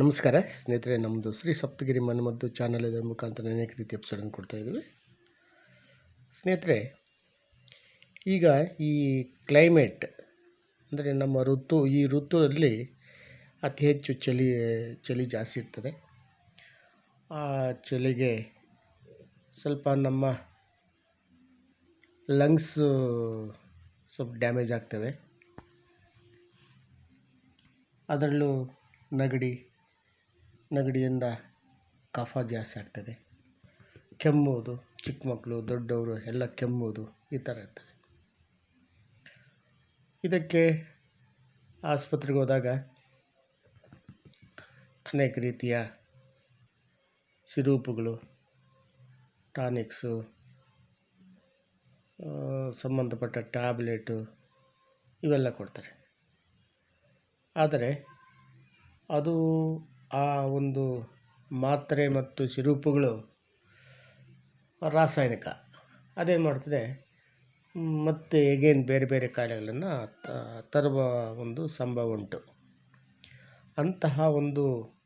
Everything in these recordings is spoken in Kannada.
ನಮಸ್ಕಾರ, ಸ್ನೇಹಿತರೆ ನಮ್ಮದು ಶ್ರೀ ಸಪ್ತಗಿರಿ ಮನ್ಮದ್ದು ಚಾನಲ್ ಇದರ ಮುಖಾಂತರ ಅನೇಕ ರೀತಿ ಎಪಿಸೋಡನ್ನು ಕೊಡ್ತಾ ಇದ್ದೀವಿ. ಸ್ನೇಹಿತರೆ, ಈಗ ಈ ಕ್ಲೈಮೇಟ್ ಅಂದರೆ ನಮ್ಮ ಋತು, ಈ ಋತುವಲ್ಲಿ ಅತಿ ಹೆಚ್ಚು ಚಳಿ ಚಳಿ ಜಾಸ್ತಿ ಇರ್ತದೆ. ಆ ಚಳಿಗೆ ಸ್ವಲ್ಪ ನಮ್ಮ ಲಂಗ್ಸು ಸ್ವಲ್ಪ ಡ್ಯಾಮೇಜ್ ಆಗ್ತವೆ ಅದರಲ್ಲೂ ನೆಗಡಿ ನೆಗಡಿಯಿಂದ ಕಫ ಜಾಸ್ತಿ ಆಗ್ತದೆ. ಕೆಮ್ಮುವುದು ಚಿಕ್ಕ ಮಕ್ಕಳು ದೊಡ್ಡವರು ಎಲ್ಲ ಕೆಮ್ಮುವುದು ಈ ಥರ ಇರ್ತದೆ. ಇದಕ್ಕೆ ಆಸ್ಪತ್ರೆಗೆ ಹೋದಾಗ ಅನೇಕ ರೀತಿಯ ಸಿರೂಪುಗಳು, ಟಾನಿಕ್ಸು ಸಂಬಂಧಪಟ್ಟ ಟ್ಯಾಬ್ಲೆಟು ಇವೆಲ್ಲ ಕೊಡ್ತಾರೆ. ಆದರೆ ಅದು ಆ ಒಂದು ಮಾತ್ರೆ ಮತ್ತು ಸಿರುಪುಗಳು ರಾಸಾಯನಿಕ. ಅದೇನು ಮಾಡ್ತದೆ? ಮತ್ತೆ ಎಗೇನ್ ಬೇರೆ ಬೇರೆ ಕಾಯಿಲೆಗಳನ್ನು ತರುವ ಒಂದು ಸಂಭವ ಉಂಟು. ಅಂತಹ ಒಂದು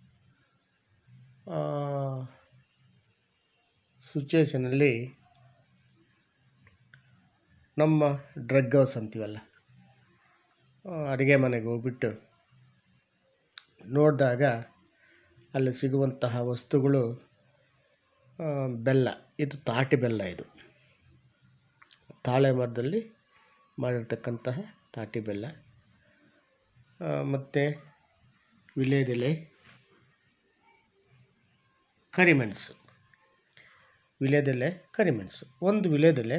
ಸಿಚುವೇಷನಲ್ಲಿ ನಮ್ಮ ಡ್ರಗ್ ಹೌಸ್ ಅಂತೀವಲ್ಲ ಅಡುಗೆ ಮನೆಗೆ ಹೋಗ್ಬಿಟ್ಟು ನೋಡಿದಾಗ ಅಲ್ಲಿ ಸಿಗುವಂತಹ ವಸ್ತುಗಳು ಬೆಲ್ಲ. ಇದು ತಾಟಿ ಬೆಲ್ಲ ಇದು. ತಾಳೆ ಮರದಲ್ಲಿ ಮಾಡಿರ್ತಕ್ಕಂತಹ ತಾಟಿ ಬೆಲ್ಲ. ಮತ್ತು ವಿಲೇದೆಲೆ, ಕರಿಮೆಣಸು. ವಿಲೇದೆಲೆ, ಕರಿಮೆಣಸು. ಒಂದು ವಿಲೇದೆಲೆ,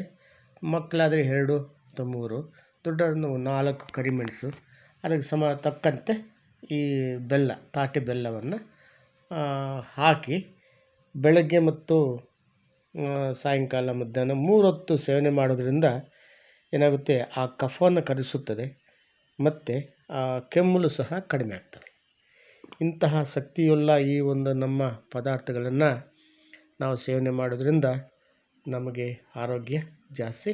ಮಕ್ಕಳಾದರೆ ಎರಡು, ಅಥವಾ ಮೂರು, ದೊಡ್ಡವ್ರನ್ನು ನಾಲ್ಕು ಕರಿಮೆಣಸು. ಅದಕ್ಕೆ ಸಮ ತಕ್ಕಂತೆ ಈ ಬೆಲ್ಲ, ತಾಟಿ ಬೆಲ್ಲವನ್ನು ಹಾಕಿ ಬೆಳಗ್ಗೆ ಮತ್ತು ಸಾಯಂಕಾಲ ಮಧ್ಯಾಹ್ನ ಮೂರು ಹೊತ್ತು ಸೇವನೆ ಮಾಡೋದ್ರಿಂದ ಏನಾಗುತ್ತೆ, ಆ ಕಫವನ್ನು ಕರಗಿಸುತ್ತದೆ ಮತ್ತು ಕೆಮ್ಮಲು ಸಹ ಕಡಿಮೆ ಆಗ್ತದೆ. ಇಂತಹ ಶಕ್ತಿಯುಳ್ಳ ಈ ಒಂದು ನಮ್ಮ ಪದಾರ್ಥಗಳನ್ನು ನಾವು ಸೇವನೆ ಮಾಡೋದ್ರಿಂದ ನಮಗೆ ಆರೋಗ್ಯ ಜಾಸ್ತಿ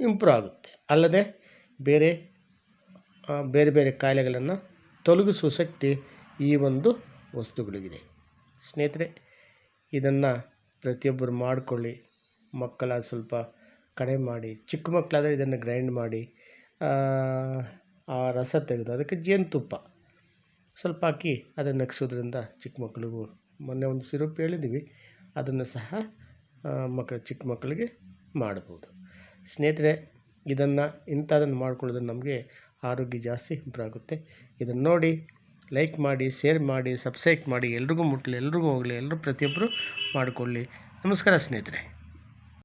ಇಂಪ್ರೂವ್ ಆಗುತ್ತೆ. ಅಲ್ಲದೆ ಬೇರೆ ಬೇರೆ ಬೇರೆ ಕಾಯಿಲೆಗಳನ್ನು ತೊಲಗಿಸುವ ಶಕ್ತಿ ಈ ಒಂದು ವಸ್ತುಗಳಿಗಿದೆ. ಸ್ನೇಹಿತರೆ ಇದನ್ನು ಪ್ರತಿಯೊಬ್ಬರು ಮಾಡಿಕೊಳ್ಳಿ. ಮಕ್ಕಳ ಸ್ವಲ್ಪ ಕಡಿಮೆ ಮಾಡಿ ಚಿಕ್ಕ ಮಕ್ಕಳಾದರೆ ಇದನ್ನು ಗ್ರೈಂಡ್ ಮಾಡಿ ಆ, ರಸ ತೆಗೆದು ಅದಕ್ಕೆ ಜೇನುತುಪ್ಪ ಸ್ವಲ್ಪ ಹಾಕಿ ಅದನ್ನು ನಗ್ಸೋದ್ರಿಂದ ಚಿಕ್ಕ ಮಕ್ಕಳಿಗೂ ಮೊನ್ನೆ ಒಂದು ಸಿರಪ್ ಹೇಳಿದ್ದೀವಿ ಅದನ್ನು ಸಹ ಮಕ್ಕ ಚಿಕ್ಕ ಮಕ್ಕಳಿಗೆ ಮಾಡ್ಬೋದು. ಸ್ನೇಹಿತರೆ ಇದನ್ನು ಇಂಥದನ್ನು ಮಾಡ್ಕೊಳ್ಳೋದ್ರಿಂದ ನಮಗೆ ಆರೋಗ್ಯ ಜಾಸ್ತಿ ಇಂಪ್ರೂವ್ ಆಗುತ್ತೆ. ಇದನ್ನು ನೋಡಿ ಲೈಕ್ ಮಾಡಿ, ಶೇರ್ ಮಾಡಿ, ಸಬ್ಸ್ಕ್ರೈಬ್ ಮಾಡಿ, ಎಲ್ರಿಗೂ ಮುಟ್ಟಲಿ ಎಲ್ರಿಗೂ ಹೋಗಲಿ ಎಲ್ಲರೂ ಪ್ರತಿಯೊಬ್ಬರು ಮಾಡಿಕೊಳ್ಳಿ. ನಮಸ್ಕಾರ ಸ್ನೇಹಿತರೆ.